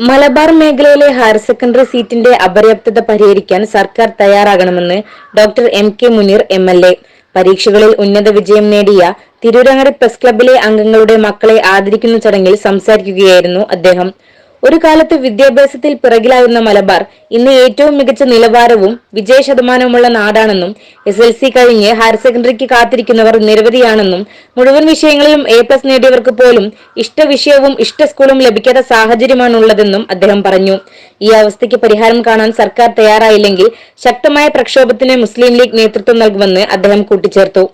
മലബാർ മേഖലയിലെ higher secondary സീറ്റിന്റെ അപര്യാപ്തത പരിഹരിക്കാൻ സർക്കാർ തയ്യാറാകണമെന്ന് doctor M K Muneer M L A. പരീക്ഷകളിൽ ഉന്നത വിജയം നേടിയ തിരൂരങ്ങാടി പ്രസ് ക്ലബിലെ അംഗങ്ങളുടെ മക്കളെ ആദരിക്കുന്ന ചടങ്ങിൽ സംസാരിക്കുകയായിരുന്നു അദ്ദേഹം. ഒരു കാലത്ത് വിദ്യാഭ്യാസത്തിൽ പിറകിലായിരുന്ന മലബാർ ഇന്ന് ഏറ്റവും മികച്ച നിലവാരവും വിജയ ശതമാനവുമുള്ള നാടാണെന്നും എസ് എൽ സി കഴിഞ്ഞ് ഹയർ സെക്കൻഡറിക്ക് കാത്തിരിക്കുന്നവർ നിരവധിയാണെന്നും മുഴുവൻ വിഷയങ്ങളിലും എ പ്ലസ് നേടിയവർക്ക് പോലും ഇഷ്ട വിഷയവും ഇഷ്ട സ്കൂളും ലഭിക്കാത്ത സാഹചര്യമാണുള്ളതെന്നും അദ്ദേഹം പറഞ്ഞു. ഈ അവസ്ഥയ്ക്ക് പരിഹാരം കാണാൻ സർക്കാർ തയ്യാറായില്ലെങ്കിൽ ശക്തമായ പ്രക്ഷോഭത്തിന് മുസ്ലിം ലീഗ് നേതൃത്വം നൽകുമെന്ന് അദ്ദേഹം കൂട്ടിച്ചേർത്തു.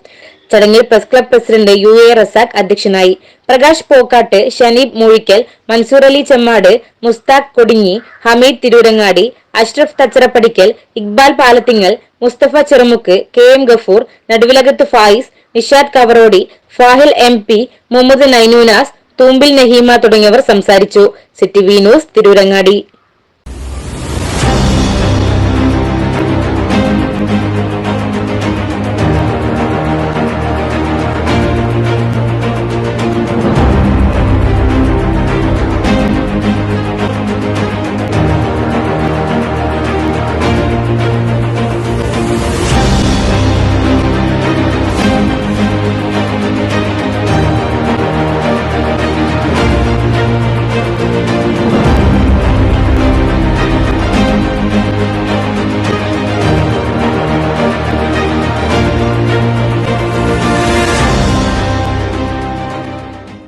ചടങ്ങിൽ press club president U A Razak അധ്യക്ഷനായി. Prakash Pokkatt Shaneeb Moozhikkal Mansoor Ali Chemmad Mushtaq Kodinhi Hameed Tirurangadi Ashraf Thacharappadikkal Iqbal Palathingal Musthafa Cherumukku K M Gafoor Naduvilakath Faiz Nishad Kavarody Fahil M P Muhammed Nainunas Thoombil Naheema തുടങ്ങിയവർ സംസാരിച്ചു. City V news Tirurangadi.